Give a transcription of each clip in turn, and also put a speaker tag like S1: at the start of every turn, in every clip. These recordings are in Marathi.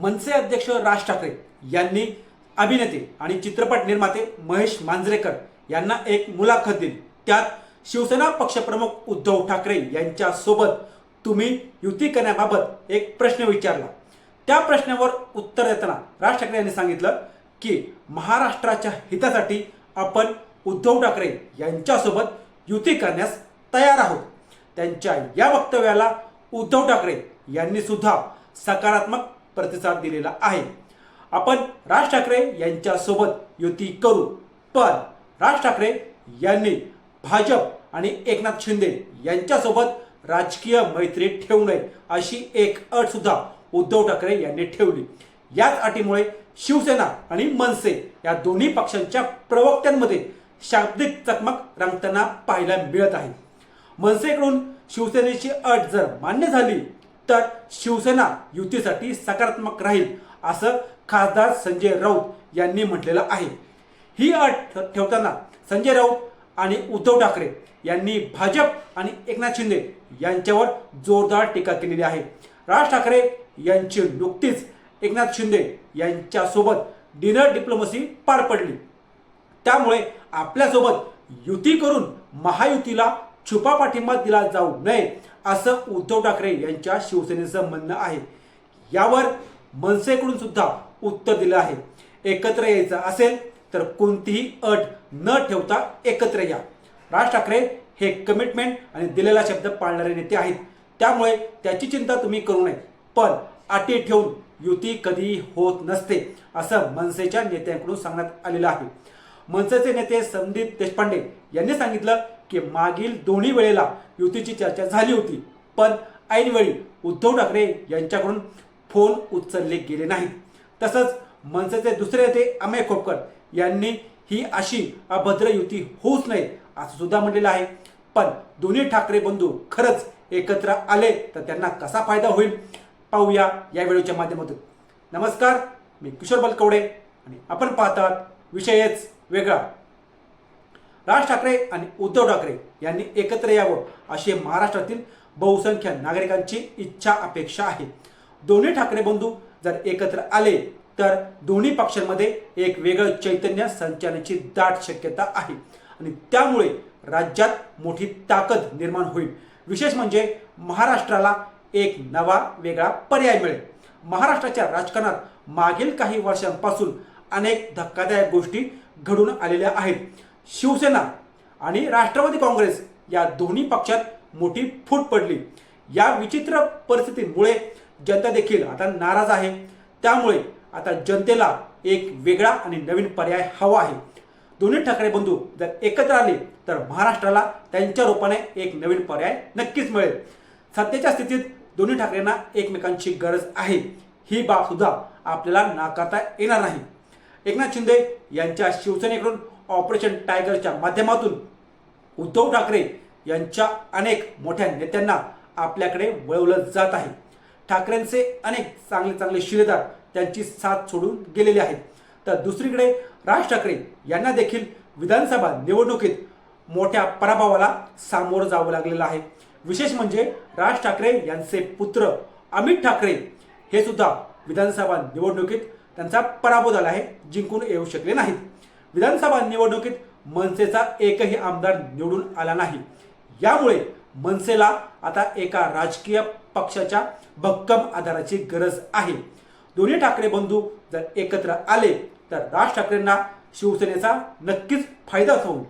S1: मनसे अध्यक्ष राज ठाकरे यांनी अभिनेते आणि चित्रपट निर्माते महेश मांजरेकर यांना एक मुलाखत दिली. त्यात शिवसेना पक्षप्रमुख उद्धव ठाकरे यांच्या सोबत तुम्ही युती करण्याबाबत एक प्रश्न विचारला. त्या प्रश्नावर उत्तर देताना राज ठाकरे यांनी सांगितलं की महाराष्ट्राच्या हितासाठी आपण उद्धव ठाकरे यांच्यासोबत युती करण्यास तयार आहोत. त्यांच्या या वक्तव्याला उद्धव ठाकरे यांनी सुद्धा सकारात्मक प्रतिसाद दिलेला आहे. आपण राज ठाकरे यांच्यासोबत युती करू पण राज ठाकरे यांनी भाजप आणि एकनाथ शिंदे यांच्यासोबत राजकीय मैत्री ठेवू नये अशी एक अट सुद्धा उद्धव ठाकरे यांनी ठेवली. याच अटीमुळे शिवसेना आणि मनसे या दोन्ही पक्षांच्या प्रवक्त्यांमध्ये शाब्दिक चकमक रंगताना पाहायला मिळत आहे. मनसेकडून शिवसेनेची अट जर मान्य झाली तर शिवसेना युतीसाठी सकारात्मक राहील असं खासदार संजय राऊत यांनी म्हटलेलं आहे. ही अट ठेवताना संजय राऊत आणि उद्धव ठाकरे यांनी भाजप आणि एकनाथ शिंदे यांच्यावर जोरदार टीका केलेली आहे. राज ठाकरे यांची नुकतीच एकनाथ शिंदे यांच्यासोबत डिनर डिप्लोमसी पार पडली. त्यामुळे आपल्यासोबत युती करून महायुतीला छुपा पाठिंबा दिला जाऊ नये असं उद्धव ठाकरे यांच्या शिवसेनेचं म्हणणं आहे. यावर मनसेकडून सुद्धा उत्तर दिलं आहे. एकत्र यायचं असेल तर कोणतीही अट न ठेवता एकत्र या. राज ठाकरे हे कमिटमेंट आणि दिलेला शब्द पाळणारे नेते आहेत. त्यामुळे त्याची चिंता तुम्ही करू नये. पण अटी ठेवून युती कधीही होत नसते असं मनसेच्या नेत्यांकडून सांगण्यात आलेलं आहे. मनसेचे नेते संदीप देशपांडे यांनी सांगितलं की मागील दोन्ही वेळेला युतीची चर्चा झाली होती. पण ऐनवेळी उद्धव ठाकरे यांच्याकडून फोन उचलले गेले नाहीत. तसंच मनसेचे दुसरे नेते अमय खोपकर यांनी ही अशी अभद्र युती होऊच नये असं सुद्धा म्हटलेलं आहे. पण दोन्ही ठाकरे बंधू खरंच एकत्र आले तर त्यांना कसा फायदा होईल? पाहूया या व्हिडिओच्या माध्यमातून. नमस्कार मी किशोर बलकवडे आणि आपण पाहतात विषयच वेगळा. राज ठाकरे आणि उद्धव ठाकरे यांनी एकत्र यावं अशी महाराष्ट्रातील बहुसंख्य नागरिकांची इच्छा अपेक्षा आहे. दोन्ही ठाकरे बंधू जर एकत्र आले तर दोन्ही पक्षांमध्ये एक वेगळं चैतन्य संचाराची दाट शक्यता आहे. आणि त्यामुळे राज्यात मोठी ताकद निर्माण होईल. विशेष म्हणजे महाराष्ट्राला एक नवा वेगळा पर्याय मिळेल. महाराष्ट्राच्या राजकारणात मागील काही वर्षांपासून अनेक धक्कादायक गोष्टी घडून आलेल्या आहेत. शिवसेना आणि राष्ट्रवादी काँग्रेस या दोन्ही पक्षात मोठी फूट पडली. या विचित्र परिस्थितीमुळे जनता देखील आता नाराज आहे. त्यामुळे आता जनतेला एक वेगळा आणि नवीन पर्याय हवा आहे. दोन्ही ठाकरे बंधू जर एकत्र आले तर महाराष्ट्राला त्यांच्या रूपाने एक नवीन पर्याय नक्कीच मिळेल. सध्याच्या स्थितीत दोन्ही ठाकरेंना एकमेकांची गरज आहे. ही बाब सुद्धा आपल्याला नाकारता येणार नाही. एकनाथ शिंदे यांच्या शिवसेनेकडून ऑपरेशन टायगरच्या माध्यमातून उद्धव ठाकरे यांच्या अनेक मोठ्या नेत्यांना आपल्याकडे वळवलं जात आहे. ठाकरेंचे अनेक चांगले चांगले शिलेदार त्यांची साथ सोडून गेलेले आहेत. तर दुसरीकडे राज ठाकरे यांना देखील विधानसभा निवडणुकीत मोठ्या पराभवाला सामोरं जावं लागलेलं आहे. विशेष म्हणजे राज ठाकरे यांचे पुत्र अमित ठाकरे हे सुद्धा विधानसभा निवडणुकीत त्यांचा पराभव झाला आहे जिंकून येऊ शकले नाहीत. विधानसभा निवडणुकीत मनसेचा एकही आमदार निवडून आला नाही. यामुळे मनसेला आता एका राजकीय पक्षाच्या भक्कम आधाराची गरज आहे. दोन्ही ठाकरे बंधू जर एकत्र आले तर राज ठाकरेंना शिवसेनेचा नक्कीच फायदा होईल.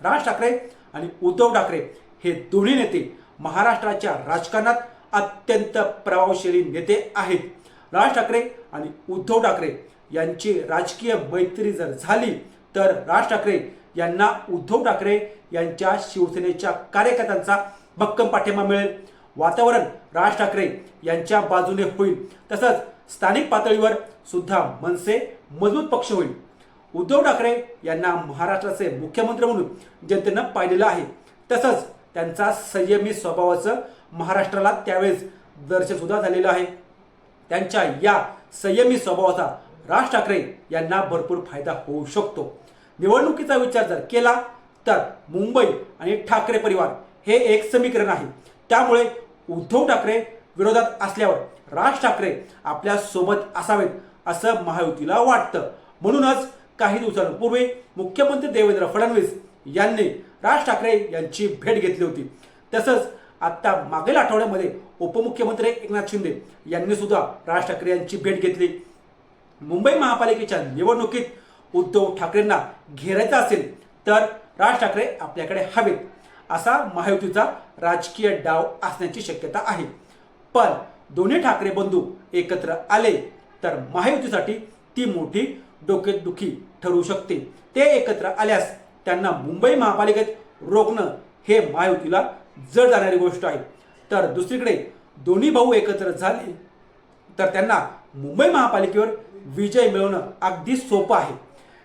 S1: राज ठाकरे आणि उद्धव ठाकरे हे दोन्ही नेते महाराष्ट्राच्या राजकारणात अत्यंत प्रभावशाली नेते आहेत. राज ठाकरे आणि उद्धव ठाकरे यांची राजकीय मैत्री जर झाली तर राज ठाकरे यांना उद्धव ठाकरे यांच्या शिवसेनेच्या कार्यकर्त्यांचा भक्कम पाठिंबा मिळेल. वातावरण राज ठाकरे यांच्या बाजूने होईल. तसंच स्थानिक पातळीवर सुद्धा मनसे मजबूत पक्ष होईल. उद्धव ठाकरे यांना महाराष्ट्राचे मुख्यमंत्री म्हणून जनतेनं पाहिलेलं आहे. तसंच त्यांचा संयमी स्वभावाचं महाराष्ट्राला त्यावेळेस दर्शन सुद्धा झालेलं आहे. त्यांच्या या संयमी स्वभावाचा राज ठाकरे यांना भरपूर फायदा होऊ शकतो. निवडणुकीचा विचार जर केला तर मुंबई आणि ठाकरे परिवार हे एक समीकरण आहे. त्यामुळे उद्धव ठाकरे विरोधात असल्यावर राज ठाकरे आपल्यासोबत असावेत असं महायुतीला वाटतं. म्हणूनच काही दिवसांपूर्वी मुख्यमंत्री देवेंद्र फडणवीस यांनी राज ठाकरे यांची भेट घेतली होती. तसंच आत्ता मागील आठवड्यामध्ये उपमुख्यमंत्री एकनाथ शिंदे यांनी सुद्धा राज ठाकरे यांची भेट घेतली. मुंबई महापालिकेच्या निवडणुकीत उद्धव ठाकरेंना घेरायचं असेल तर राज ठाकरे आपल्याकडे हवेत. असा महायुतीचा राजकीय डाव असण्याची शक्यता आहे. पण दोन्ही ठाकरे बंधू एकत्र आले तर महायुतीसाठी ती मोठी डोकेदुखी ठरू शकते. ते एकत्र आल्यास त्यांना मुंबई महापालिकेत रोखणं हे महायुतीला जड जाणारी गोष्ट आहे. तर दुसरीकडे दोन्ही भाऊ एकत्र झाले तर त्यांना मुंबई महापालिकेवर विजय मिळवणं अगदी सोपं आहे.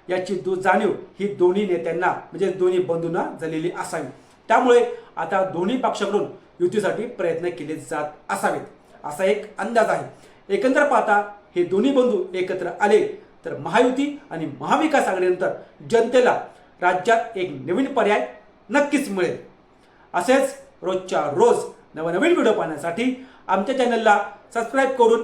S1: याची दो जाणीव ही दोन्ही नेत्यांना म्हणजे दोन्ही बंधूंना झालेली असावी. त्यामुळे आता दोन्ही पक्षाकडून युतीसाठी प्रयत्न केले जात असावेत असा एक अंदाज आहे. एकंदर पाहता हे दोन्ही बंधू एकत्र आले तर महायुती आणि महाविकास आघाडीनंतर जनतेला राज्यात एक नवीन पर्याय नक्कीच मिळेल. असेच रोजच्या रोज नवनवीन व्हिडिओ पाहण्यासाठी आमच्या चॅनलला सबस्क्राईब करून